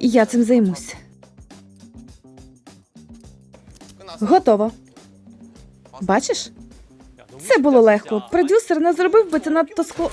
Я цим займусь. Готово. Бачиш? Це було легко. Продюсер не зробив би це надто скло.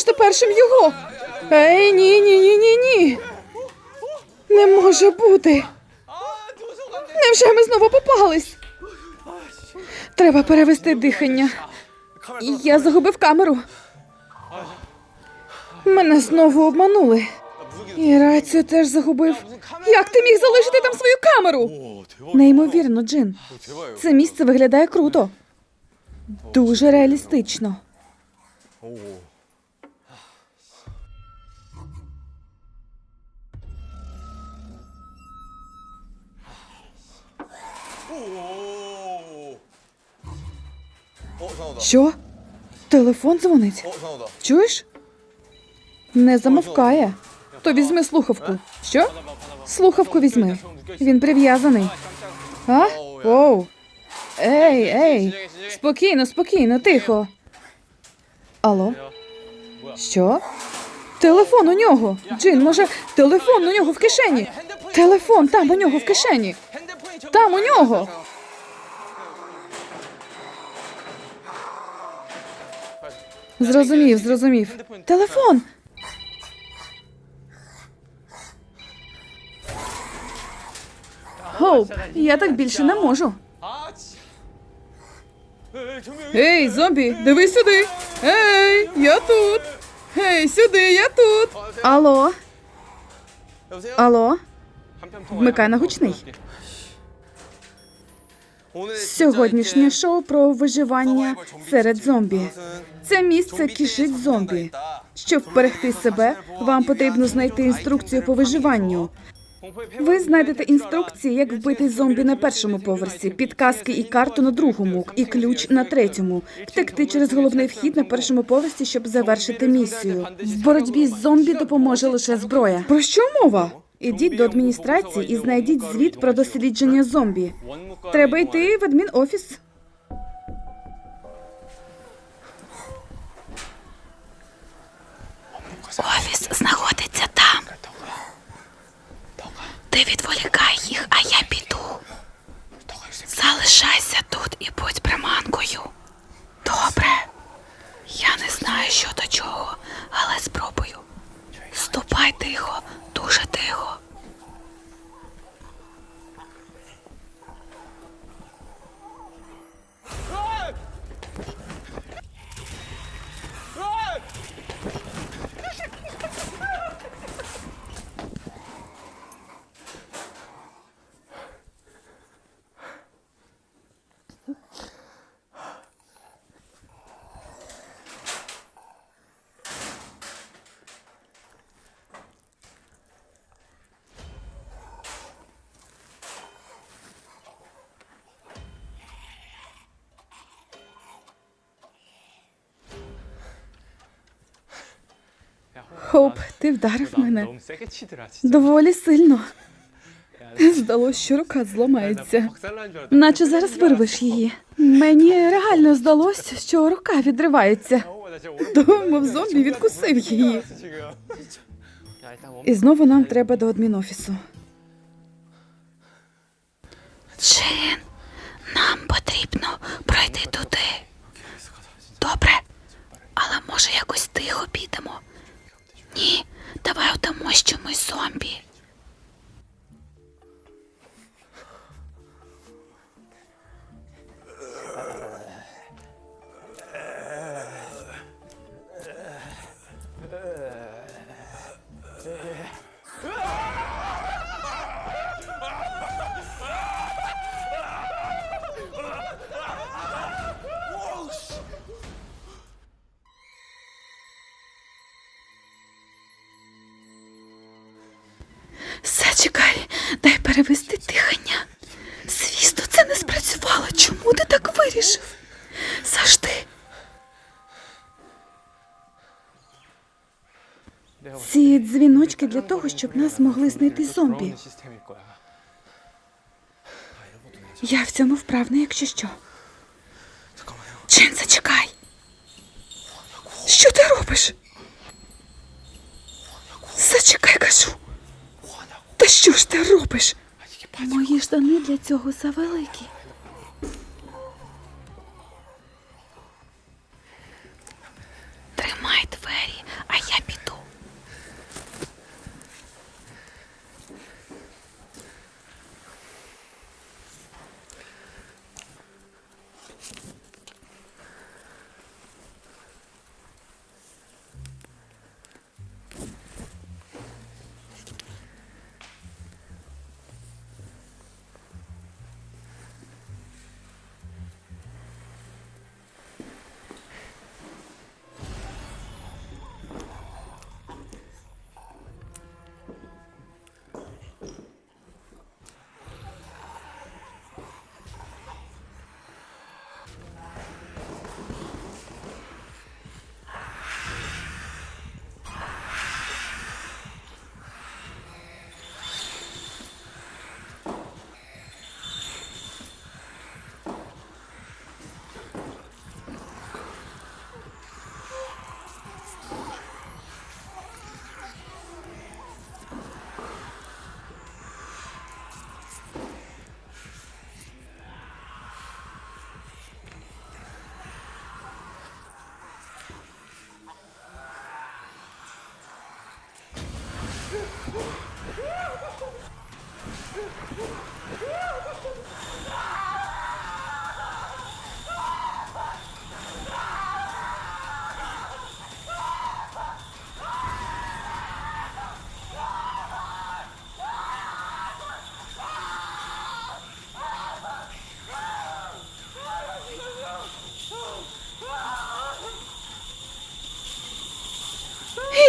ж першим його. Ей, ні, ні, ні, ні, ні. Не може бути. Невже ми знову попались? Треба перевести дихання. Я загубив камеру. Мене знову обманули. І рацію теж загубив. Як ти міг залишити там свою камеру? Неймовірно, Джин. Це місце виглядає круто, дуже реалістично. Що? Телефон дзвонить? Чуєш? Не замовкає. То візьми слухавку. Що? Слухавку візьми. Він прив'язаний. А? Оу. Ей, ей. Спокійно, спокійно, тихо. Алло? Що? Телефон у нього. Джин, може, телефон у нього в кишені. Телефон там у нього в кишені. Там у нього. Зрозумів, зрозумів. Телефон. Хоуп, я так більше не можу. Ей, зомбі, дивись сюди. Ей, я тут. Ей, сюди, я тут. Алло. Алло. Вмикай на гучний. Сьогоднішнє шоу про виживання серед зомбі. Це місце кишить зомбі. Щоб вберегти себе, вам потрібно знайти інструкцію по виживанню. Ви знайдете інструкції, як вбити зомбі на першому поверсі, підказки і карту на другому, і ключ на третьому. Втекти через головний вхід на першому поверсі, щоб завершити місію. В боротьбі з зомбі допоможе лише зброя. Про що мова? Ідіть до адміністрації і знайдіть звіт про дослідження зомбі. Треба йти в адмінофіс. Офіс знаходиться там. Ти відволікай їх, а я піду. Залишайся тут і будь приманкою. Добре. Я не знаю, що до чого, але спробую. Ступай тихо, дуже тихо. Хоуп, ти вдарив мене доволі сильно. Здалося, що рука зламається. Наче зараз вирвеш її. Мені реально здалося, що рука відривається. Думав, зомбі відкусив її. І знову нам треба до адмінофісу. Джин, нам потрібно пройти туди. Добре, але може якось тихо підемо. Ні, давай удамо, що ми зомбі. Почекай, дай перевести дихання. Звісно, це не спрацювало. Чому ти так вирішив? Завжди. Ці дзвіночки для того, щоб нас могли знайти зомбі. Я в цьому вправна, якщо що. Чен, зачекай. Що ти робиш? Зачекай, кажу. Що ж ти робиш? Мої штани для цього завеликі.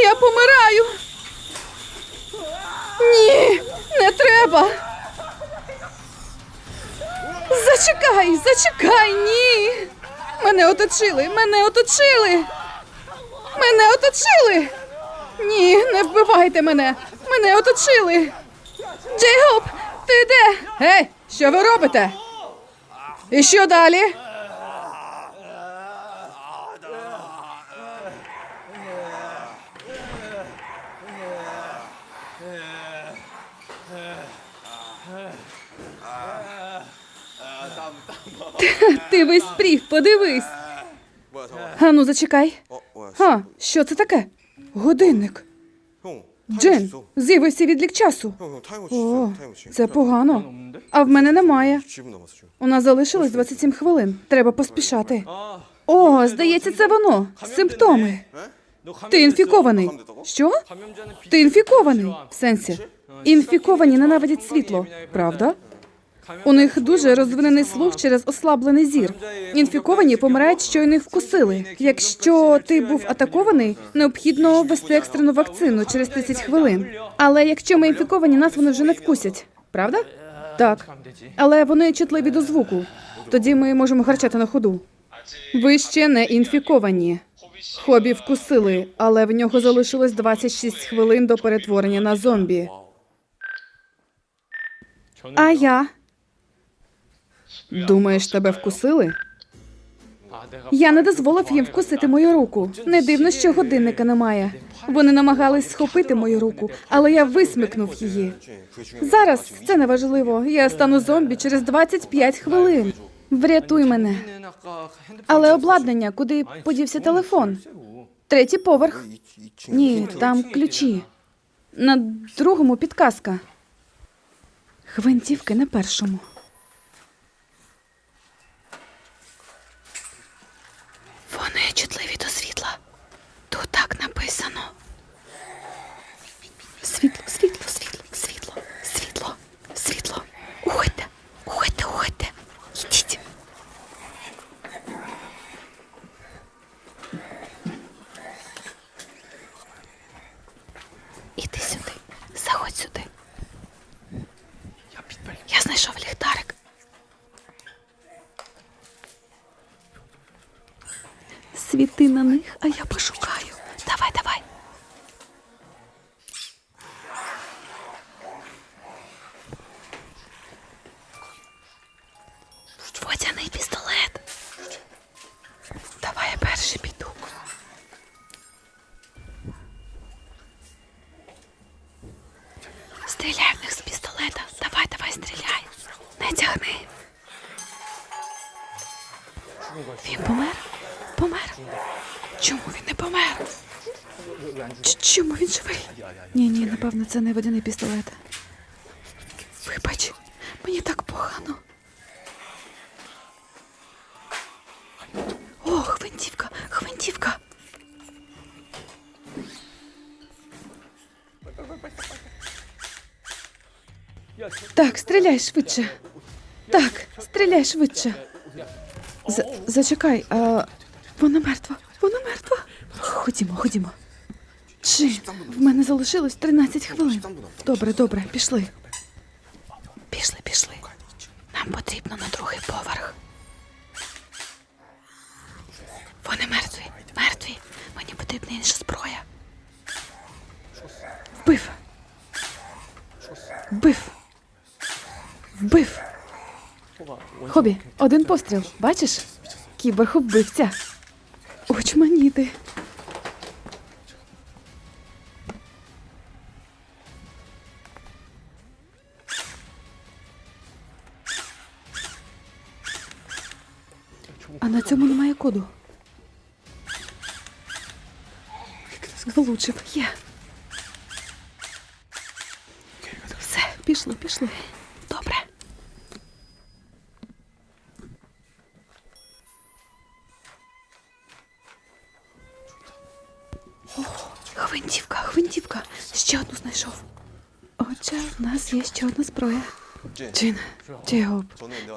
Я помираю. Ні, не треба. Зачекай, зачекай, ні. Мене оточили, мене оточили. Мене оточили. Ні, не вбивайте мене. Мене оточили. Джейгоп, ти де? Гей, що ви робите? І що далі? Ти весь подивись. Ану, зачекай. А, що це таке? Годинник. Джин, з'явився відлік часу. О, це погано. А в мене немає. У нас залишилось 27 хвилин. Треба поспішати. О, здається, це воно. Симптоми. Ти інфікований. Що? Ти інфікований? В сенсі. Інфіковані ненавидять світло. Правда? У них дуже розвинений слух через ослаблений зір. Інфіковані помирають, що й них вкусили. Якщо ти був атакований, необхідно ввести екстрену вакцину через 10 хвилин. Але якщо ми інфіковані, нас вони вже не вкусять, правда? Так, але вони чутливі до звуку. Тоді ми можемо гарчати на ходу. Ви ще не інфіковані. Хобі вкусили, але в нього залишилось 26 хвилин до перетворення на зомбі. А я Думаєш, тебе вкусили? Я не дозволив їм вкусити мою руку. Не дивно, що годинника немає. Вони намагались схопити мою руку, але я висмикнув її. Зараз це не важливо. Я стану зомбі через 25 хвилин. Врятуй мене. Але обладнання, куди подівся телефон? Третій поверх. Ні, там ключі. На другому підказка. Гвинтівки на першому. Девід, на них, а я пошукаю. Давай, давай. Напевно, це не водяний пістолет. Вибач, мені так погано. О, гвинтівка, гвинтівка. Так, стріляй швидше. Так, стріляй швидше. З- зачекай, а вона мертва. Вона мертва. Ходімо, ходімо. Джин, в мене залишилось 13 хвилин. Добре, добре, пішли. Пішли, пішли. Нам потрібно на другий поверх. Вони мертві, мертві. Мені потрібна інша зброя. Вбив. Вбив. Вбив. Хобі, один постріл. Бачиш? Кіборг вбивця. Очманіти. А на цьому немає коду. Влучив. Є. Все, пішли, пішли. Добре. О, гвинтівка, гвинтівка. Ще одну знайшов. Отже, в нас є ще одна зброя. Джин, Джейгоб,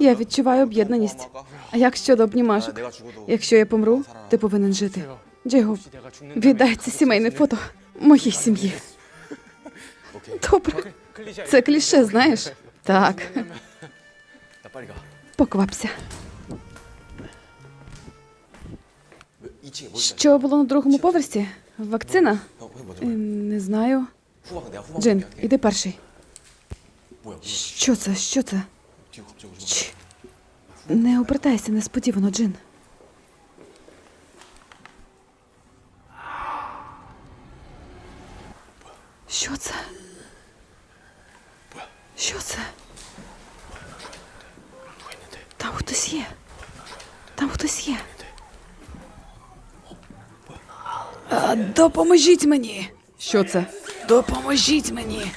я відчуваю об'єднаність. А як щодо обнімашок? Якщо я помру, ти повинен жити. Джейгов, віддай це сімейне фото моїй сім'ї. Добре, це кліше, знаєш? Так. Поквапся. Що було на другому поверсі? Вакцина? Ем, не знаю. Джин, іди перший. Що це? Що це? Не обертайся несподівано, Джин. Що це? Що це? Там хтось є. Там хтось є. А, допоможіть мені. Що це? Допоможіть мені.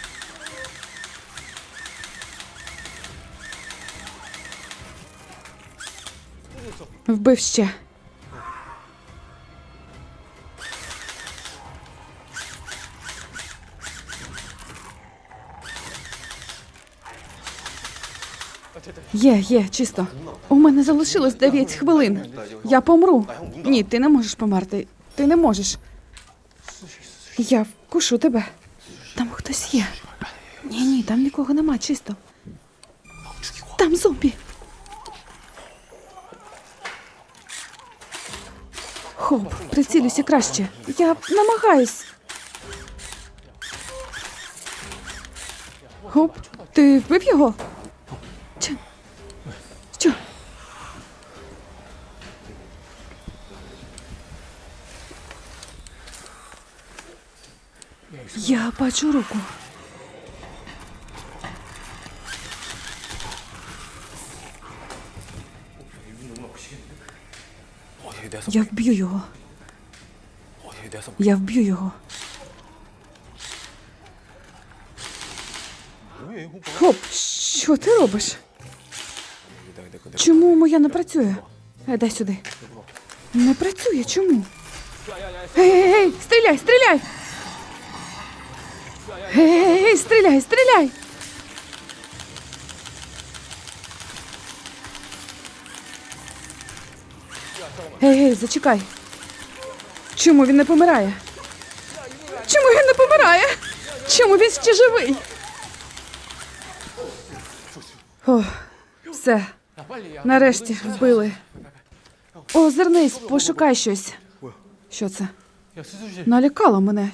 Вбив ще. Є, є, чисто. У мене залишилось 9 хвилин. Я помру. Ні, ти не можеш померти. Ти не можеш. Я вкушу тебе. Там хтось є. Ні, ні, там нікого нема, чисто. Там зомбі. Хоп, прицілюйся краще. Я намагаюсь. Хоп, ти вбив його? Чи? Що? Я бачу руку. Я вб'ю його. Я вб'ю його. Хоп, що ти робиш? Чому моя не працює? Е, дай сюди. Не працює, чому? Гей, гей, стріляй, стріляй! Гей, стріляй, стріляй! Ей, ей, зачекай. Чому він не помирає? Чому він не помирає? Чому він ще живий? О, все. Нарешті вбили. О, зернись, пошукай щось. Що це? Налякало мене.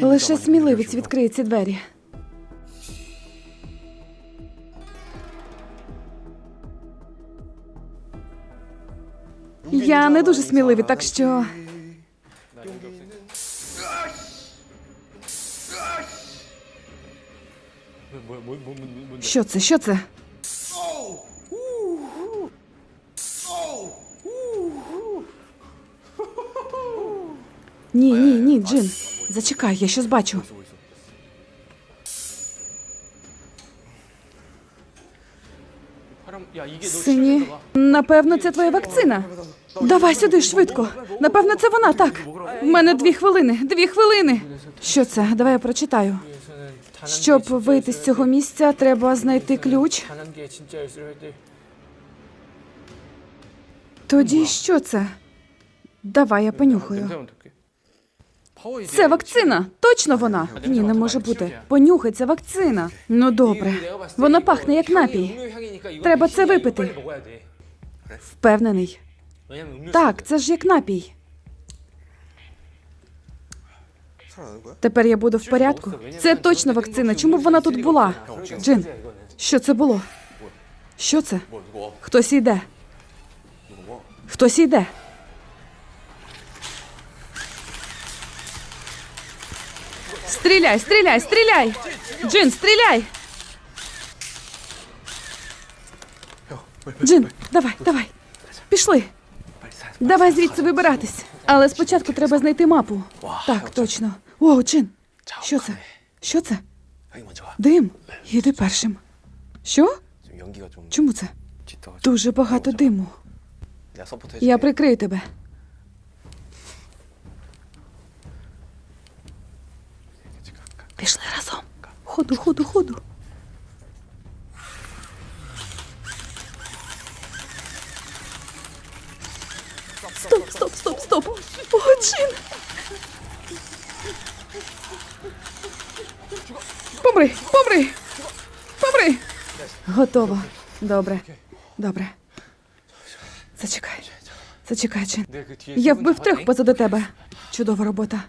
Лише сміливець відкриє ці двері. Я не дуже сміливий, так що. Що це? Що це? Ні, ні, ні, Джин. Зачекай, я щось бачу. Сині, напевно, це твоя вакцина. Давай сюди швидко. Напевно, це вона так. У мене дві хвилини. Дві хвилини. Що це? Давай я прочитаю. Щоб вийти з цього місця, треба знайти ключ. Тоді що це? Давай я понюхаю. Це вакцина. Точно вона? Ні, не може бути. Понюхай, це вакцина. Ну добре, вона пахне як напій. Треба це випити. Впевнений. Так, це ж як напій. Тепер я буду в порядку. Це точно вакцина. Чому б вона тут була? Джин, що це було? Що це? Хтось йде. Хтось йде. Стріляй, стріляй, стріляй! Джин, стріляй! Джин, давай, давай. Пішли. Давай звідси вибиратись. Але спочатку треба знайти мапу. Так, точно. О, чин. Що це? Що це? Дим. Йди першим. Що? Чому це? Дуже багато диму. Я прикрию тебе. Пішли разом. Ходу, ходу, ходу. Стоп, стоп, стоп, стоп. О, Помри, помри, помри. Готово. Добре. Добре. Зачекай. Зачекай, Джин. Я вбив трьох позаду тебе. Чудова робота.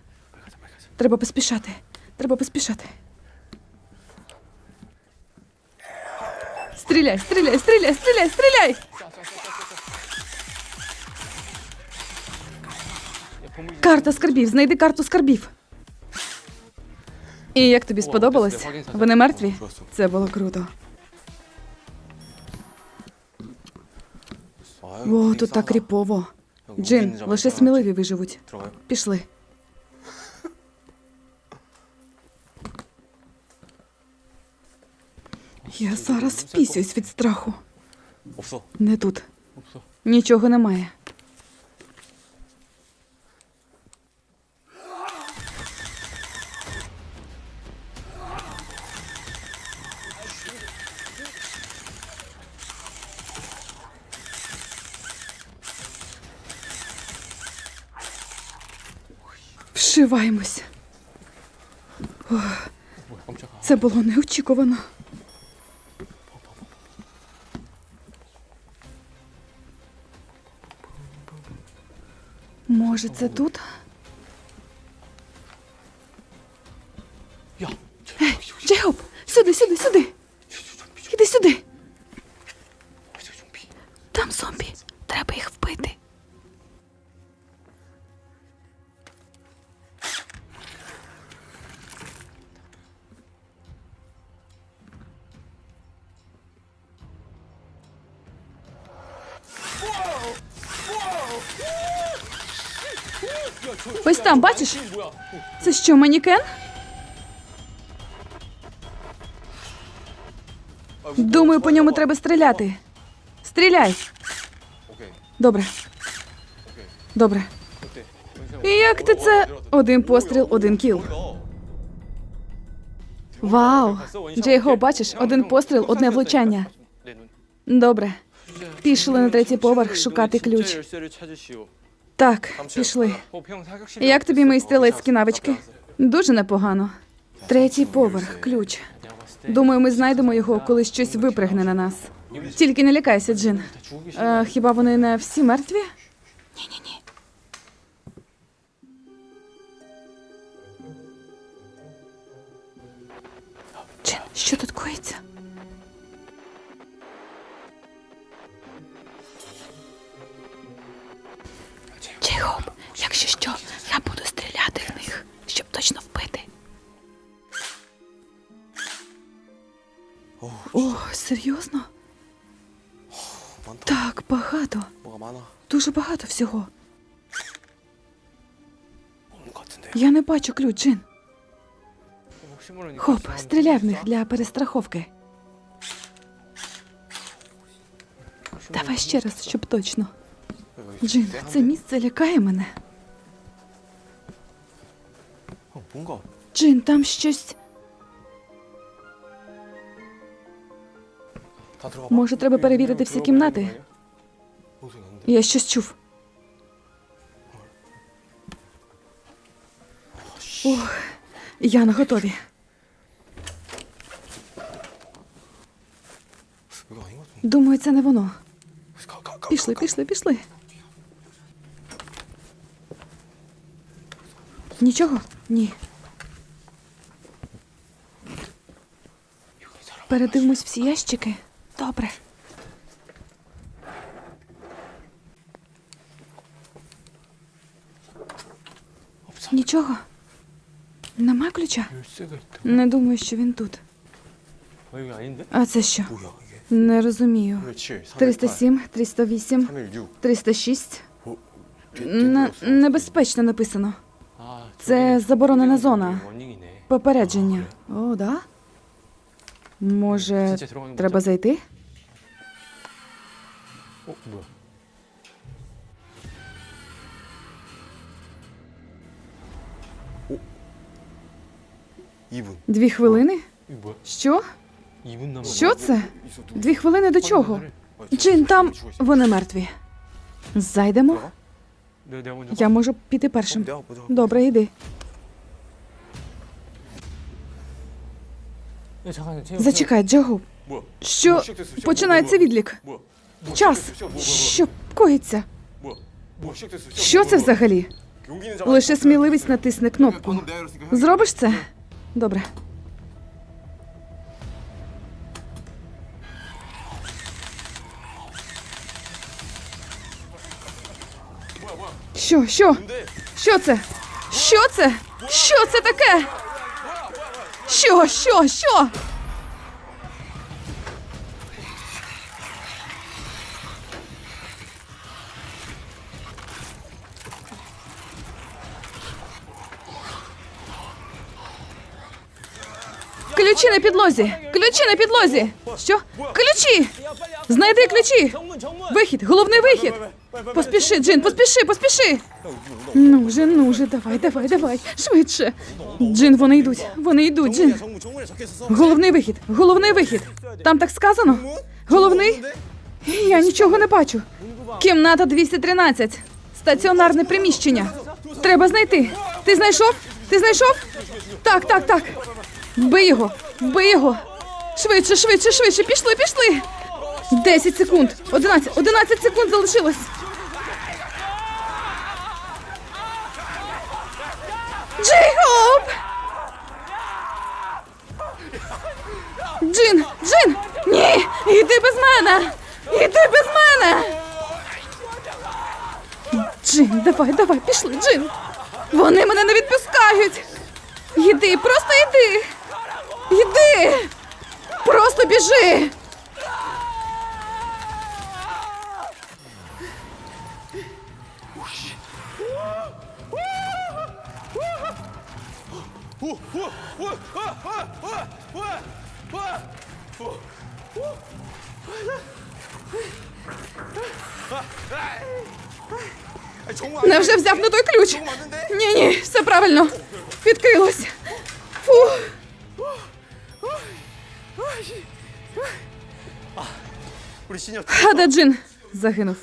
Треба поспішати. Треба поспішати. Стріляй, стріляй, стріляй, стріляй, стріляй! Карта скарбів. Знайди карту скарбів. І як тобі сподобалось? Ви не мертві? Це було круто. О, тут так кріпово. Джин, лише сміливі виживуть. Пішли. Я зараз впісюсь від страху. Не тут. Нічого немає. Вшиваємося. Це було неочікувано. Може, це тут? Ось там, бачиш? Це що, манікен? Думаю, по ньому треба стріляти. Стріляй. Добре. Добре. Як ти це? Один постріл, один кіл. Вау! Джейго, бачиш, один постріл, одне влучання. Добре. Пішли на третій поверх шукати ключ. Так, пішли. Як тобі мої стрілецькі навички? Дуже непогано. Третій поверх, ключ. Думаю, ми знайдемо його, коли щось випригне на нас. Тільки не лякайся, Джин. Е, хіба вони не всі мертві? Ні, ні, ні. Джин, що тут коїться? Серйозно? Так, багато. Дуже багато всього. Я не бачу ключ, Джин. Хоп, стріляй в них для перестраховки. Давай ще раз, щоб точно. Джин, це місце лякає мене. Джин, там щось. Може, треба перевірити всі кімнати? Я щось чув. Ох, Яна, готові. Думаю, це не воно. Пішли, пішли, пішли. Нічого? Ні. Передивимось всі ящики добре. Нічого. Нема ключа? Не думаю, що він тут. А це що? Не розумію. 307, 308, 306. Небезпечно написано. Це заборонена зона. Попередження. О, да? Може, треба зайти? 어, 뭐야? 이분 Дві хвилини? 이거 뭐야? Що? 2분 남았어. Що це? 있어 누구? Дві хвилини до чого? 아, 죽어 Джин, 있어, там 죽어 있어. вони мертві. Зайдемо? 들어가? 내가 내가 먼저 Я можу піти 어, першим. 내가 먼저 갈게. Добре, йди. 야, 잠깐 채워. Зачекай, Джагу. 뭐야? Що 뭐 시작됐어, 시작. починається 뭐야, 뭐야, відлік? 뭐야? Час! Що коїться? Що це взагалі? Лише сміливість натисне кнопку. Зробиш це? Добре. Що? Що? Що це? Що це? Що це таке? Що? Що? Що? на підлозі. Ключі на підлозі. Що? Ключі! Знайди ключі! Вихід, головний вихід. Поспіши, Джин, поспіши, поспіши. Ну же, ну же, давай, давай, давай. Швидше. Джин, вони йдуть. Вони йдуть, Джин. Головний вихід, головний вихід. Там так сказано. Головний. Я нічого не бачу. Кімната 213. Стаціонарне приміщення. Треба знайти. Ти знайшов? Ти знайшов? Так, так, так. Вбий його, вбий його. Швидше, швидше, швидше. Пішли, пішли. 10 секунд. 11, 11 секунд залишилось. Джейхоп! Джин! Джин! Ні! Іди без мене! Іди без мене! Джин, давай, давай, пішли, Джин! Вони мене не відпускають! Іди, просто іди! Йди! Просто біжи! Невже взяв на той ключ? Ні, ні, все правильно. Відкрилось. Фу. Хададжин загинув.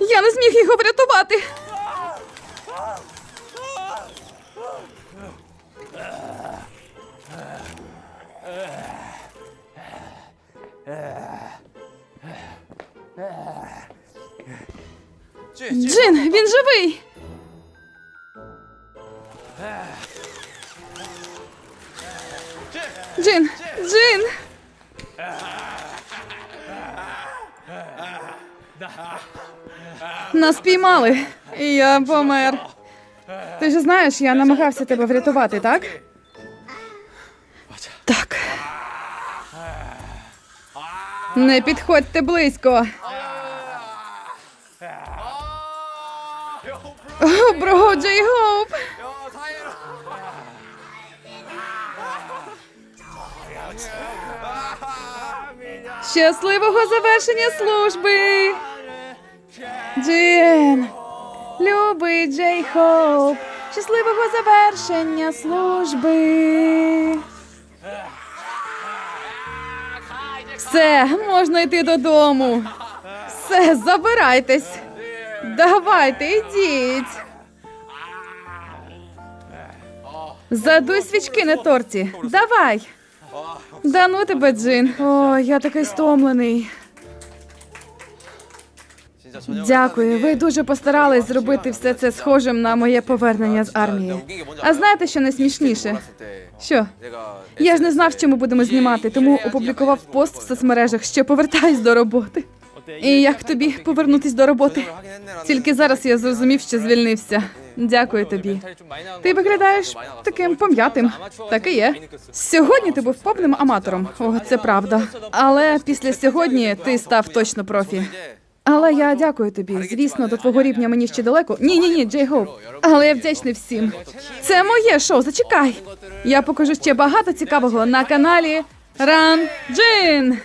Я не зміг його врятувати. Джин, він живий. Нас піймали. І я помер. Ти ж знаєш, я намагався тебе врятувати, так? Так. Не підходьте близько. О, бро, Джей Гоуп. Щасливого завершення служби. Джин. Любий Джей Хоуп. Щасливого завершення служби. Все, можна йти додому. Все, забирайтесь. Давайте, йдіть. Задуй свічки на торті. Давай. Да ну тебе, Джин. О, я такий стомлений. Дякую. Ви дуже постарались зробити все це схожим на моє повернення з армії. А знаєте, що найсмішніше? Що я ж не знав, що ми будемо знімати, тому опублікував пост в соцмережах, що повертаюсь до роботи. І як тобі повернутись до роботи? Тільки зараз я зрозумів, що звільнився. Дякую тобі. Ти виглядаєш таким пом'ятим. Так і є. Сьогодні ти був повним аматором. О, це правда. Але після сьогодні ти став точно профі. Але я дякую тобі. Звісно, до твого рівня мені ще далеко. Ні, ні, ні, Джей Гоу. Але я вдячний всім. Це моє шоу. Зачекай. Я покажу ще багато цікавого на каналі Ран Джин.